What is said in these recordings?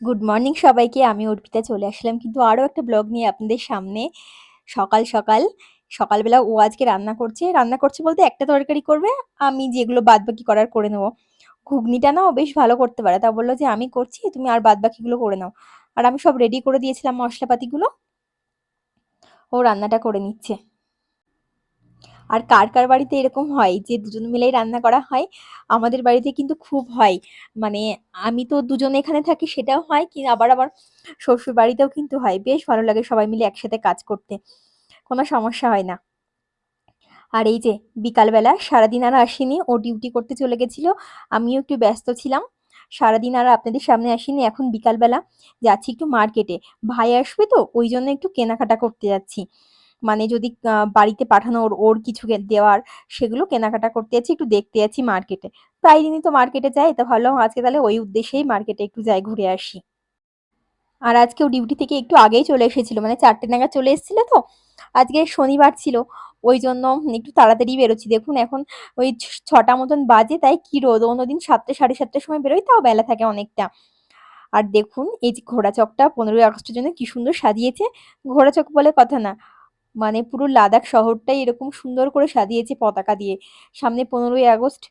Good morning সবাইকে, আমি অর্পিতা চলে আসলাম কিন্তু আরও একটা ব্লগ নিয়ে আপনাদের সামনে। সকাল সকাল, সকালবেলা ও আজকে রান্না করছে। রান্না করছে বলতে একটা তরকারি করবে, আমি যেগুলো বাদ বাকি করার করে নেব। ঘুগনিটা না ও বেশ ভালো করতে পারে, তা বলল যে আমি করছি, তুমি আর বাদ বাকিগুলো করে নাও। আর আমি সব রেডি করে দিয়েছিলাম মশলাপাতিগুলো। ও রান্নাটা করে নিচ্ছে। আর কার কার বাড়িতে এরকম হয় যে দুজন মিলেই রান্না করা হয়? আমাদের বাড়িতে কিন্তু খুব হয়। মানে আমি তো দুজন এখানে থাকি সেটাও হয় কি আবার আবার শ্বশুর বাড়িতেও কিন্তু হয়। বেশ ভালো লাগে সবাই মিলে একসাথে কাজ করতে। কোনো সমস্যা হয় না। আর এই যে বিকালবেলা সারাদিন আর আসিনি, ও ডিউটি করতে চলে গেছিল, আমিও একটু ব্যস্ত ছিলাম। সারাদিন আর আপনাদের সামনে আসিনি, এখন বিকালবেলা যাচ্ছি একটু মার্কেটে। ভাই আসবে তো, ওই জন্য একটু কেনাকাটা করতে যাচ্ছি। মানে যদি বাড়িতে পাঠানোর ওর ওর কিছু দেওয়ার সেগুলো কেনাকাটা করতে যাচ্ছি, একটু দেখতে যাচ্ছি মার্কেটে প্রায় দিনই তো মার্কেটে যাই তা ভাবলাম আজকে তাহলে ওই উদ্দেশ্যেই মার্কেটে একটু যাই, ঘুরে আসি। আর আজকে আজকেও ডিউটি থেকে একটু আগেই চলে এসেছিল মানে চারটে নাগাদ চলে এসেছিল তো। আজকে শনিবার ছিল, ওই জন্য একটু তাড়াতাড়ি বেরোচ্ছি। দেখুন এখন ওই ছটা মতন বাজে, তাই কি রোদ? অন্যদিন সাতটা, সাড়ে সাতটার সময় বেরোই, তাও বেলা থাকে অনেকটা। আর দেখুন এই যে ঘোড়া চকটা পনেরোই আগস্টের জন্য কি সুন্দর সাজিয়েছে। ঘোড়া চক বলে কথা না। মানে পুরো লাদাখ শহরটাই এরকম সুন্দর করে সাজিয়েছে পতাকা দিয়ে। সামনে পনেরোই আগস্ট,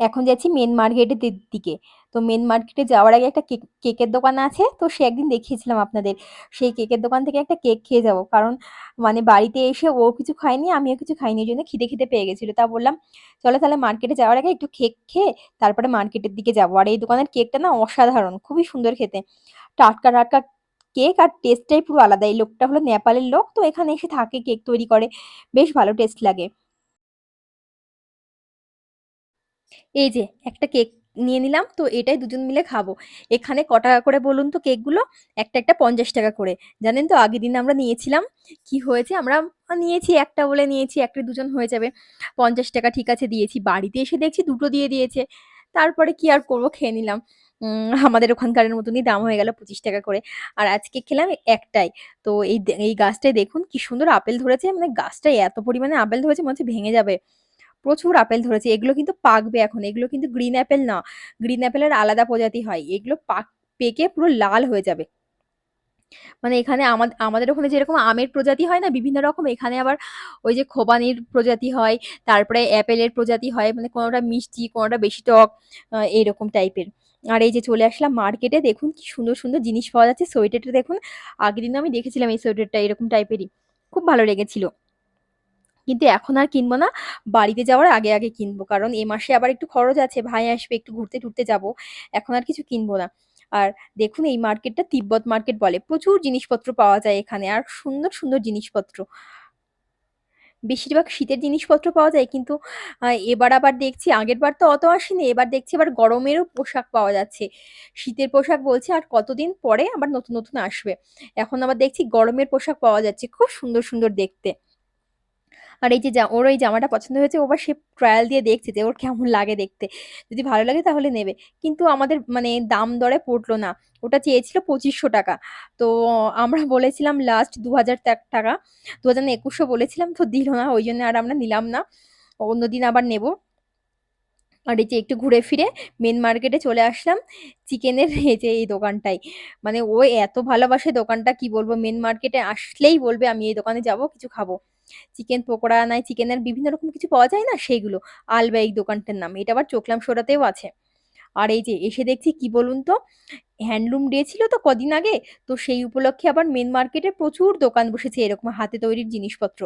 এখন যাচ্ছি মেন মার্কেটের দিকে তো মেন মার্কেটে যাওয়ার আগে একটা কেক কেকের দোকান আছে, তো সে একদিন দেখিয়েছিলাম আপনাদের। সেই কেকের দোকান থেকে একটা কেক খেয়ে যাব। কারণ মানে বাড়িতে এসে ও কিছু খায়নি, আমিও কিছু খাইনি জন্য খিদে খিদে পেয়ে গেছিল। তা বললাম, চলো তাহলে মার্কেটে যাওয়ার আগে একটু কেক খেয়ে তারপরে মার্কেটের দিকে যাব। আর এই দোকানের কেকটা না অসাধারণ, খুবই সুন্দর খেতে। টাটকা টাটকা কেক আর টেস্টটাই পুরো আলাদা এই লোকটা হলো নেপালের লোক, তো এখানে এসে থাকে, কেক তৈরি করে। বেশ ভালো টেস্ট লাগে। এই যে, একটা কেক নিয়ে নিলাম, তো এটাই দুজন মিলে খাব। এখানে ক টাকা করে বলুন তো কেকগুলো? একটা একটা পঞ্চাশ টাকা করে। জানেন তো, আগের দিন আমরা নিয়েছিলাম, কি হয়েছে? আমরা নিয়েছি, একটা বলে নিয়েছি, একটা দুজন হয়ে যাবে। পঞ্চাশ টাকা ঠিক আছে, দিয়েছি। বাড়িতে এসে দেখছি দুটো দিয়ে দিয়েছে। তারপরে কি আর করব? খেয়ে নিলাম। আমাদের ওখানকারের মতনই দাম হয়ে গেল পঁচিশ টাকা করে। আর আজকে খেলাম একটাই। তো এই এই গাছটায় দেখুন কি সুন্দর আপেল ধরেছে। মানে গাছটায় এত পরিমাণে আপেল ধরেছে মনে হচ্ছে ভেঙে যাবে। প্রচুর আপেল ধরেছে। এগুলো কিন্তু পাকবে এখন। এগুলো কিন্তু গ্রিন অ্যাপেল না। গ্রিন অ্যাপেলের আলাদা প্রজাতি হয়। এগুলো পাক, পেকে পুরো লাল হয়ে যাবে। মানে এখানে আমাদের ওখানে যেরকম আমের প্রজাতি হয় না, বিভিন্ন রকম। এখানে আবার ওই যে খোবানির প্রজাতি হয়, তারপরে অ্যাপেলের প্রজাতি হয়। মানে কোনোটা মিষ্টি, কোনোটা বেশি টক এইরকম টাইপের আর এই যে চলে আসলাম মার্কেটে দেখুন কি সুন্দর সুন্দর জিনিস পাওয়া যাচ্ছে। সোয়েটারটা দেখুন, আগের দিন আমি দেখেছিলাম এই সোয়েটারটা এরকম টাইপেরই খুব ভালো লেগেছিল। কিন্তু এখন আর কিনবো না, বাড়িতে যাওয়ার আগে আগে কিনবো। কারণ এ মাসে আবার একটু খরচ আছে, ভাই আসবে, একটু ঘুরতে টুরতে যাব, এখন আর কিছু কিনবো না। আর দেখুন এই মার্কেটটা তিব্বত মার্কেট বলে, প্রচুর জিনিসপত্র পাওয়া যায় এখানে, আর সুন্দর সুন্দর জিনিসপত্র। বেশিরভাগ শীতের জিনিসপত্র পাওয়া যায়, কিন্তু এবার আবার দেখছি, আগের বার তো অত আসেনি, এবার দেখছি আবার গরমেরও পোশাক পাওয়া যাচ্ছে। শীতের পোশাক বলছে, আর কতদিন পরে আবার নতুন নতুন আসবে? এখন আবার দেখছি গরমের পোশাক পাওয়া যাচ্ছে, খুব সুন্দর সুন্দর দেখতে। আর এই যে ওর ওই জামাটা পছন্দ হয়েছে ওবার সে ট্রায়াল দিয়ে দেখছে যে ওর কেমন লাগে দেখতে। যদি ভালো লাগে তাহলে নেবে। কিন্তু আমাদের মানে দাম দরে পড়ল না। ওটা চেয়েছিল পঁচিশশো টাকা। তো আমরা বলেছিলাম লাস্ট দু হাজার টাকা। দু হাজার একুশশো বলেছিলাম, তো দিল না, ওই জন্য আর আমরা নিলাম না। অন্যদিন আবার নেব। আর এই যে একটু ঘুরে ফিরে মেন মার্কেটে চলে আসলাম, চিকেনের এই যে এই দোকানটাই মানে ও এত ভালোবাসে দোকানটা, কি বলব? মেন মার্কেটে আসলেই বলবে, আমি এই দোকানে যাব, কিছু খাব। চিকেন পকোড়া নাই, চিকেনের বিভিন্ন রকম কিছু পাওয়া যায় না? সেইগুলো। আলবাইক দোকানটার নাম। এটা আবার চোখলাম সোরাতেও আছে। আর এই যে এসে দেখছি কি বলুন তো, হ্যান্ডলুম ডে ছিল তো কদিন আগে, তো সেই উপলক্ষে আবার মেন মার্কেটে প্রচুর দোকান বসেছে এরকম হাতে তৈরির জিনিসপত্র।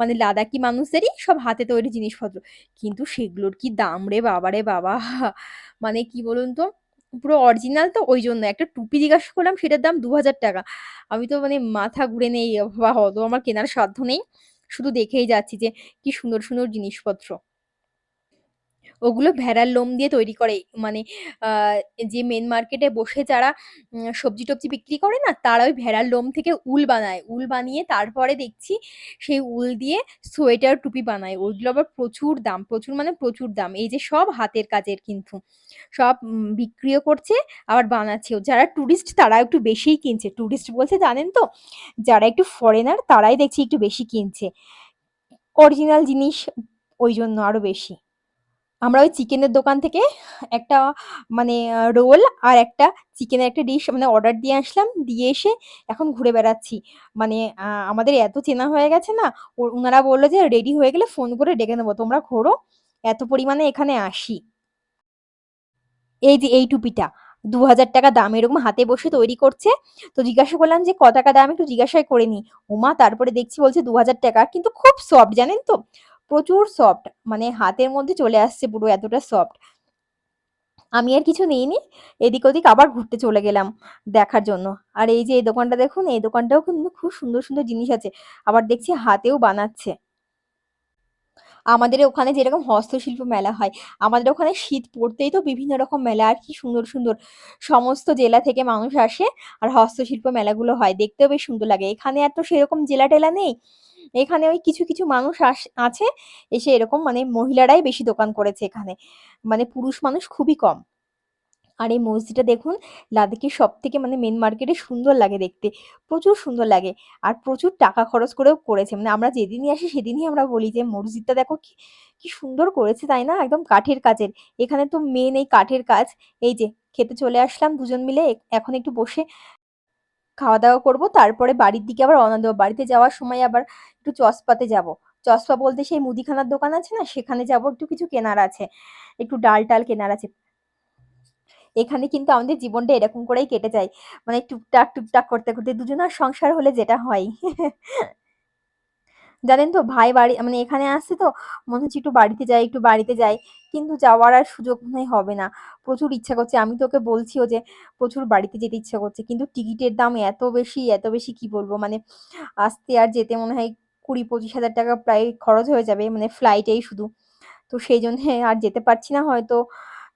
মানে লাদাকি মানুষদেরই সব হাতে তৈরি জিনিসপত্র। কিন্তু সেগুলোর কি দাম রে বাবা রে বাবা! মানে কি বলুন তো পুরো অরিজিনাল তো ওই জন্য একটা টুপি জিজ্ঞাসা করলাম, সেটার দাম দু হাজার টাকা। আমি তো মানে মাথা ঘুরে নেই বা হতো আমার কেনার সাধ্য নেই। শুধু দেখেই যাচ্ছি যে কি সুন্দর সুন্দর জিনিসপত্র। ওগুলো ভেড়ার লোম দিয়ে তৈরি করে। মানে যে মেন মার্কেটে বসে যারা সবজি টবজি বিক্রি করে না, তারা ওই ভেড়ার লোম থেকে উল বানায়। উল বানিয়ে তারপরে দেখছি সেই উল দিয়ে সোয়েটার, টুপি বানায়। ওইগুলো আবার প্রচুর দাম, প্রচুর মানে প্রচুর দাম। এই যে সব হাতের কাজের কিন্তু। সব বিক্রিও করছে, আবার বানাচ্ছেও। যারা টুরিস্ট তারা একটু বেশিই কিনছে। টুরিস্ট বলছে জানেন তো, যারা একটু ফরেনার তারাই দেখছি একটু বেশি কিনছে। অরিজিনাল জিনিস, ওই জন্য আরও বেশি। আমরা ওই চিকেনের দোকান থেকে একটা মানে রোল আর একটা চিকেনের একটা ডিশ মানে অর্ডার দিয়ে আসলাম। দিয়ে এসে এখন ঘুরে বেড়াচ্ছি। মানে আমাদের এত চেনা হয়ে গেছে না, ও উনারা বলল যে, "রেডি হয়ে গেলে ফোন করে ডেকে নেব তোমরা ঘোরো।" এত পরিমাণে এখানে আসি। এই যে এই টুপিটা ৳২,০০০ দাম। এরকম হাতে বসে তৈরি করছে। তো জিজ্ঞাসা করলাম যে, "ক টাকা দাম একটু জিজ্ঞাসাই করে নি ওমা! তারপরে দেখছি বলছে ৳২,০০০ কিন্তু খুব সফট জানেন তো? প্রচুর সফট। মানে হাতের মধ্যে চলে আসছে পুরো এতটা সফট। আমি আর কিছু নিইনি। এদিক ওদিক আবার ঘুরতে চলে গেলাম দেখার জন্য। আর এই যে এই দোকানটা দেখুন, এই দোকানটাও কিন্তু খুব সুন্দর, সুন্দর জিনিস আছে। আবার দেখছি হাতেও বানাচ্ছে। আমাদের ওখানে যেরকম হস্তশিল্প মেলা হয়, আমাদের ওখানে শীত পড়তেই তো বিভিন্ন রকম মেলা আর কি সুন্দর, সুন্দর সমস্ত জেলা থেকে মানুষ আসে আর হস্তশিল্প মেলাগুলো হয়। দেখতেও বেশ সুন্দর লাগে। এখানে আর তো সেরকম জেলা-টেলা নেই। এখানে ওই কিছু, কিছু মানুষ আছে এসে এরকম মানে মহিলারাই বেশি দোকান করেছে এখানে। মানে পুরুষ মানুষ খুবই কম। আর এই মসজিদটা দেখুন লাদাখের সবথেকে মানে মেন মার্কেটে সুন্দর লাগে দেখতে। প্রচুর সুন্দর লাগে। আর প্রচুর টাকা খরচ করেও করেছে। মানে আমরা যেদিনই আসি সেদিনই আমরা বলি যে, "মসজিদটা দেখো কি, কি সুন্দর করেছে তাই না? একদম কাঠের কাজের।" এখানে তো মেন এই কাঠের কাজ। এই যে খেতে চলে আসলাম দুজন মিলে। এখন একটু বসে খাওয়া-দাওয়া করব। তারপরে বাড়ির দিকে আবার রওনা দেব। বাড়িতে যাওয়ার সময় আবার একটু চসপাতে যাব। চসপা বলতে সেই মুদিখানার দোকান আছে না? সেখানে যাব। একটু কিছু কেনার আছে। একটু ডাল-টাল কেনার আছে। এখানে কিন্তু আমাদের জীবনটা এরকম করেই কেটে যায়। মানে টুকটাক, টুকটাক করতে, করতে দুজনার সংসার হলে যেটা হয়। জানেন তো ভাই বাড়ি মানে এখানে আসছে তো মনে হচ্ছে একটু বাড়িতে যাই, একটু বাড়িতে যাই। কিন্তু যাওয়ার আর সুযোগ হবে না। প্রচুর ইচ্ছা করছে। আমি তো ওকে বলছিও যে প্রচুর বাড়িতে যেতে ইচ্ছা করছে। কিন্তু টিকিটের দাম এত বেশি, এত বেশি কি বলব? মানে আসতে আর যেতে মনে হয় ৳২০,000-২৫,000 প্রায় খরচ হয়ে যাবে। মানে ফ্লাইটেই শুধু। তো সেই জন্যে আর যেতে পারছি না হয়তো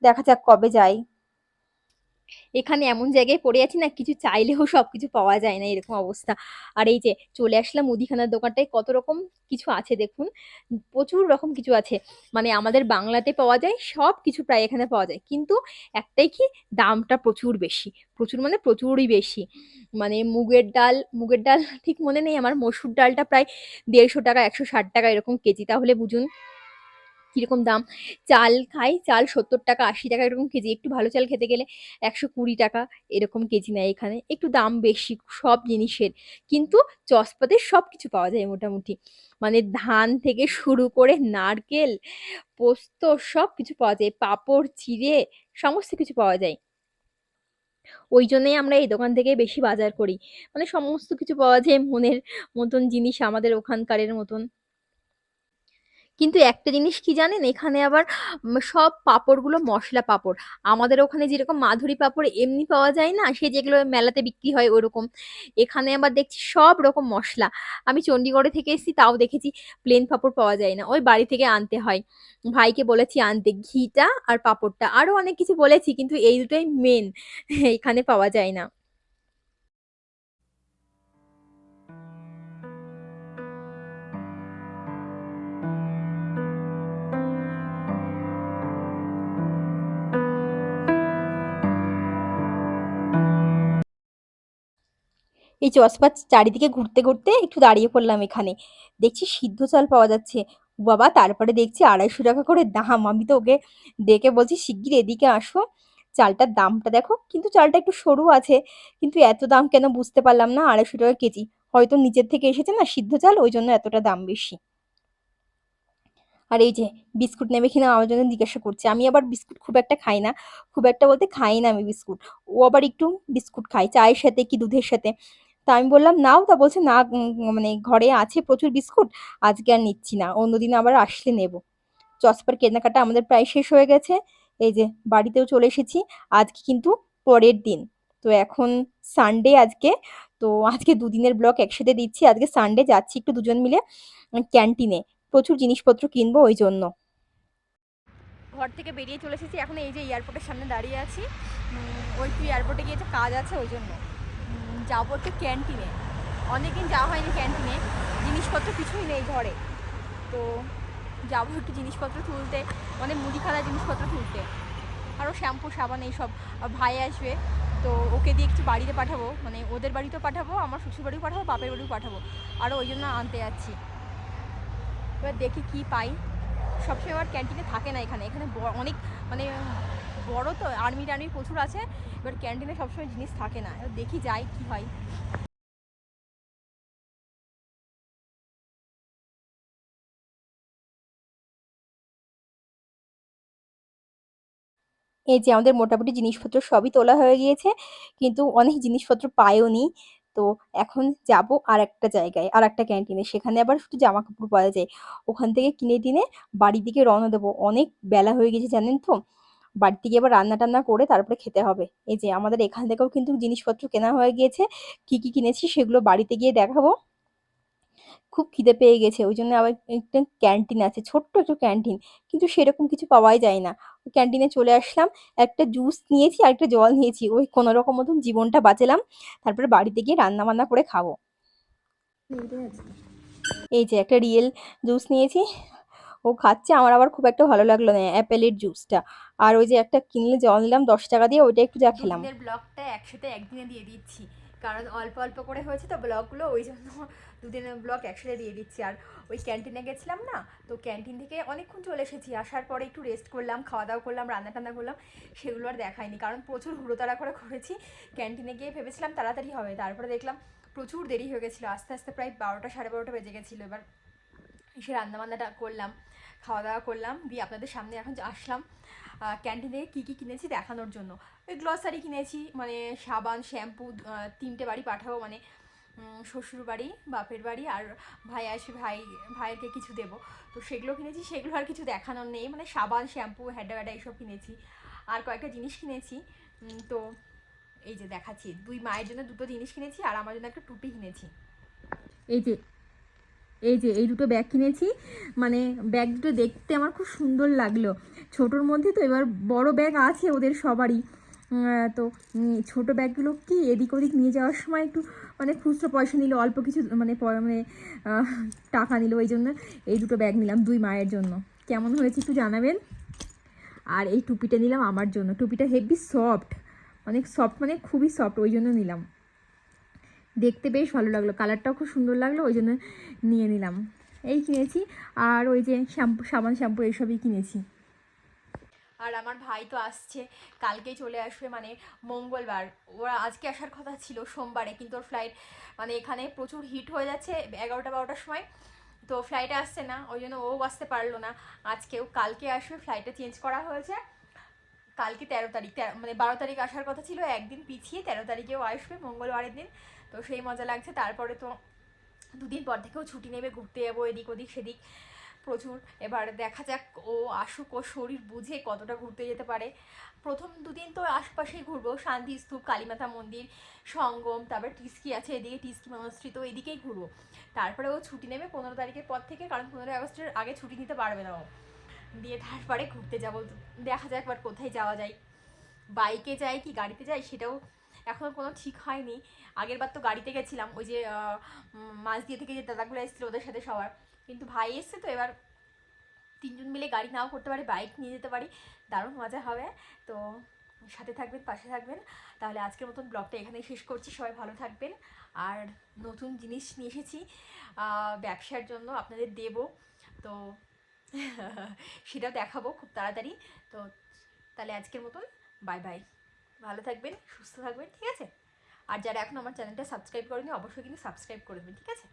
দেখা যাক কবে যাই। এখানে এমন জায়গায় পড়ে আছি না কিছু চাইলেও সব কিছু পাওয়া যায় না এরকম অবস্থা। আর এই যে চলে আসলাম মুদিখানার দোকানটায় কত রকম কিছু আছে দেখুন। প্রচুর রকম কিছু আছে। মানে আমাদের বাংলাতে পাওয়া যায় সব কিছু প্রায় এখানে পাওয়া যায়। কিন্তু একটাই কি দামটা প্রচুর বেশি। প্রচুর মানে প্রচুরই বেশি। মানে মুগের ডাল, মুগের ডাল ঠিক মনে নেই আমার মসুর ডালটা প্রায় ৳১৫০ ৳১৬০ এরকম কেজি। তাহলে বুঝুন কীরকম দাম। চাল খাই, চাল ৳৭০ ৳৮০ এরকম কেজি। একটু ভালো চাল খেতে গেলে ৳১২০ এরকম কেজি নেয় এখানে। একটু দাম বেশি সব জিনিসের। কিন্তু চসপাতে সব কিছু পাওয়া যায় মোটামুটি। মানে ধান থেকে শুরু করে নারকেল, পোস্ত সব কিছু পাওয়া যায়। পাঁপড়, চিড়ে সমস্ত কিছু পাওয়া যায়। ওইজন্যই আমরা এই দোকান থেকে বেশি বাজার করি। মানে সমস্ত কিছু পাওয়া যায় মনের মতন জিনিস আমাদের ওখানকারের মতন। কিন্তু একটা জিনিস কি জানেন? এখানে আবার সব পাঁপড়গুলো মশলা পাঁপড়। আমাদের ওখানে যেরকম মাধুরী পাঁপড় এমনি পাওয়া যায় না? সে যেগুলো মেলাতে বিক্রি হয় ওরকম। এখানে আবার দেখছি সব রকম মশলা আমি চন্ডীগড়ে থেকে এসেছি, তাও দেখেছি প্লেন পাঁপড় পাওয়া যায় না। ওই বাড়ি থেকে আনতে হয়। ভাইকে বলেছি আনতে, ঘিটা আর পাঁপড়টা। আরও অনেক কিছু বলেছি, কিন্তু এই দুটোই মেন এখানে পাওয়া যায় না। এই চসপার চারিদিকে ঘুরতে, ঘুরতে একটু দাঁড়িয়ে পড়লাম এখানে। দেখছি সিদ্ধ চাল পাওয়া যাচ্ছে। বাবা! তারপরে দেখছি ৳২৫০ করে দাম। আমি তো ওকে ডেকে বলছি, "শিগগির এদিকে আসো। চালটার দামটা দেখো।" কিন্তু চালটা একটু সরু আছে। কিন্তু এত দাম কেন বুঝতে পারলাম না। ৳২৫০ কেজি। হয়তো নিচের থেকে এসেছে না সিদ্ধ চাল ওই জন্য এতটা দাম বেশি। আর এই যে বিস্কুট নেবে কিনা আমার জন্য জিজ্ঞাসা করছে। আমি আবার বিস্কুট খুব একটা খাই না। খুব একটা বলতে খাই না আমি বিস্কুট। ও আবার একটু বিস্কুট খায় চায়ের সাথে কি দুধের সাথে। তা আমি বললাম, "নাও।" তা বলছে, "না মানে ঘরে আছে প্রচুর বিস্কুট। আজকে আর নিচ্ছি না। অন্যদিন আবার আসলে নেব।" চসপার কেনাকাটা আমাদের প্রায় শেষ হয়ে গেছে। এই যে বাড়িতেও চলে এসেছি। আজকে কিন্তু পরের দিন। তো এখন সানডে আজকে। তো আজকে দুদিনের ব্লগ একসাথে দিচ্ছি। আজকে সানডে যাচ্ছি একটু দুজন মিলে ক্যান্টিনে। প্রচুর জিনিসপত্র কিনবো ওই জন্য ঘর থেকে বেরিয়ে চলে এসেছি। এখন এই যে এয়ারপোর্টের সামনে দাঁড়িয়ে আছি। ওই একটু এয়ারপোর্টে গিয়ে কাজ আছে ওইজন্য। উম যাব একটু ক্যান্টিনে। অনেকদিন যাওয়া হয়নি ক্যান্টিনে। জিনিসপত্র কিছুই নেই ঘরে। তো যাব একটু জিনিসপত্র তুলতে। মানে মুদিখানার জিনিসপত্র তুলতে। আরও শ্যাম্পু, সাবান এইসব। ভাই আসবে। তো ওকে দিয়ে একটু বাড়িতে পাঠাবো। মানে ওদের বাড়িতেও পাঠাবো, আমার শ্বশুর বাড়িও পাঠাবো, বাপের বাড়িও পাঠাবো। আরও ওইজন্য আনতে যাচ্ছি। এবার দেখি কি পাই। সবসময় আমার ক্যান্টিনে থাকে না এখানে এখানে অনেক মানে বড় তো আর্মি টার্মি প্রচুর আছে, এবার ক্যান্টিনে সবসময় জিনিস থাকে না, দেখি যাই কি হয়। এই যে আমাদের মোটামুটি জিনিসপত্র সবই তোলা হয়ে গিয়েছে, কিন্তু অনেক জিনিসপত্র পাইওনি তো এখন যাব আর একটা জায়গায় আর একটা ক্যান্টিনে সেখানে আবার শুধু জামা কাপড় পাওয়া যায়। ওখান থেকে কিনে টিনে বাড়ির দিকে রওনা দেবো। অনেক বেলা হয়ে গেছে, জানেন তো? বাড়ির দিকে এবার রান্না টান্না করে তারপরে খেতে হবে। এই যে আমাদের এখান থেকেও কিন্তু জিনিসপত্র কেনা হয়ে গিয়েছে। কি কি কিনেছি সেগুলো বাড়িতে গিয়ে দেখাবো। খুব খিদে পেয়ে গেছে ওই জন্য আবার একটা ক্যান্টিন আছে ছোট্ট একটু ক্যান্টিন। কিন্তু সেরকম কিছু পাওয়াই যায় না। ওই ক্যান্টিনে চলে আসলাম একটা জুস নিয়েছি আর একটা জল নিয়েছি। ওই কোনো রকম মতন জীবনটা বাঁচালাম। তারপরে বাড়িতে গিয়ে রান্না বান্না করে খাব। এই যে একটা রিয়েল জুস নিয়েছি। ও খাচ্ছে আমার আবার খুব একটা ভালো লাগল না অ্যাপেলের জুসটা। আর ওই যে একটা কিনলে জল নিলাম দশ টাকা দিয়ে ওইটা একটু যা খেলাম। ব্লগটা একসাথে একদিনে দিয়ে দিচ্ছি। কারণ অল্প অল্প করে হয়েছে তো ব্লগগুলো ওই জন্য দুদিনের ব্লগ একসাথে দিয়ে দিচ্ছি। আর ওই ক্যান্টিনে গেছিলাম না তো ক্যান্টিন থেকে অনেকক্ষণ চলে এসেছি। আসার পরে একটু রেস্ট করলাম খাওয়া দাওয়া করলাম রান্না টান্না করলাম সেগুলো আর দেখাইনি। কারণ প্রচুর হুড়োতাড়া করে করেছি। ক্যান্টিনে গিয়ে ভেবেছিলাম তাড়াতাড়ি হবে তারপরে দেখলাম প্রচুর দেরি হয়ে গেছিল। আস্তে আস্তে প্রায় বারোটা সাড়ে বারোটা বেজে গেছিল। এবার এসে রান্নাবান্নাটা করলাম। খাওয়া দাওয়া করলাম, দিয়ে আপনাদের সামনে এখন আসলাম ক্যান্টিন কী কী কিনেছি দেখানোর জন্য। ওই গ্লসারি কিনেছি মানে সাবান শ্যাম্পু তিনটে বাড়ি পাঠাবো মানে শ্বশুর বাড়ি, বাপের বাড়ি, আর ভাই আসবে ভাই ভাইয়েরকে কিছু দেবো। তো সেগুলো কিনেছি, সেগুলো আর কিছু দেখানোর নেই মানে সাবান শ্যাম্পু হ্যাডা ব্যাডা এইসব কিনেছি। আর কয়েকটা জিনিস কিনেছি তো এই যে দেখাচ্ছি, দুই মায়ের জন্য দুটো জিনিস কিনেছি, আর আমার জন্য একটা টুপি কিনেছি। এই যে এই যে, এই দুটো ব্যাগ কিনেছি। মানে ব্যাগ দুটো দেখতে আমার খুব সুন্দর লাগল। ছোটোর মধ্যে তো এবার বড় ব্যাগ আছে ওদের সবারই। তো ছোট ব্যাগগুলো কি এদিক ওদিক নিয়ে যাওয়ার সময় একটু মানে খুচরো পয়সা নিল, অল্প কিছু মানে মানে টাকা নিল ওই জন্য এই দুটো ব্যাগ নিলাম দুই মায়ের জন্য। কেমন হয়েছে একটু জানাবেন? আর এই টুপিটা নিলাম আমার জন্য। টুপিটা হেভি সফট অনেক সফট মানে খুবই সফট ওই জন্য নিলাম। দেখতে বেশ ভালো লাগল। কালারটাও খুব সুন্দর লাগল, ওই জন্য নিয়ে নিলাম। এই কিনেছি, আর ওই যে শ্যাম্পু, সাবান শ্যাম্পু, এইসবই কিনেছি। আর আমার ভাই তো আসছে কালকেই চলে আসবে মানে মঙ্গলবার। ওরা আজকে আসার কথা ছিল সোমবারে, কিন্তু ওর ফ্লাইট মানে এখানে প্রচুর হিট হয়ে যাচ্ছে এগারোটা, বারোটার সময়। তো ফ্লাইটে আসছে না, ওই জন্য ও আসতে পারল না। আজকেও কালকে আসবে ফ্লাইটটা চেঞ্জ করা হয়েছে। কালকে তেরো তারিখ, তেরো- মানে বারো তারিখ আসার কথা ছিল, একদিন পিছিয়ে তেরো তারিখেও আসবে, মঙ্গলবারের দিন। তো সেই মজা লাগছে, তারপরে তো দুদিন পর থেকেও ছুটি নেবে, ঘুরতে যাব এদিক ওদিক সেদিক প্রচুর। এবার দেখা যাক ও আসুক ও শরীর বুঝে কতটা ঘুরতে যেতে পারে। প্রথম দুদিন তো আশপাশেই ঘুরবো, শান্তি স্তূপ, কালীমাতা মন্দির, সঙ্গম, তারপর টিস্কি আছে এদিকে, টিস্কি মনস্ট্রি তো এদিকেই ঘুরবো। তারপরে ও ছুটি নেবে পনেরো তারিখের পর থেকে, কারণ পনেরোই আগস্টের আগে ছুটি নিতে পারবে না ও। দিয়ে তারপরে ঘুরতে যাব। দেখা যাক এবার কোথায় যাওয়া যায়। বাইকে যাই কি গাড়িতে যাই সেটাও এখনও কোনো ঠিক হয়নি। আগের বার তো গাড়িতে গেছিলাম ওই যে উম, মাঝদিয়া থেকে যে দাদাগুলো এসেছিল ওদের সাথে সবার। কিন্তু ভাই এসছে তো এবার তিনজন মিলে গাড়ি নাও করতে পারি বাইক নিয়ে যেতে পারি। দারুণ মজা হবে। তো সাথে থাকবেন পাশে থাকবেন। তাহলে আজকের মতন ব্লগটা এখানেই শেষ করছি। সবাই ভালো থাকবেন। আর নতুন জিনিস নিয়ে এসেছি ব্যবসার জন্য আপনাদের দেব। তো সেটাও দেখাবো খুব তাড়াতাড়ি। তো তাহলে আজকের মতন বাই বাই। ভালো থাকবেন, সুস্থ থাকবেন, ঠিক আছে? আর যারা এখন আমার চ্যানেলটা সাবস্ক্রাইব করেনি, অবশ্যই কিন্তু সাবস্ক্রাইব করে দেবেন, ঠিক আছে?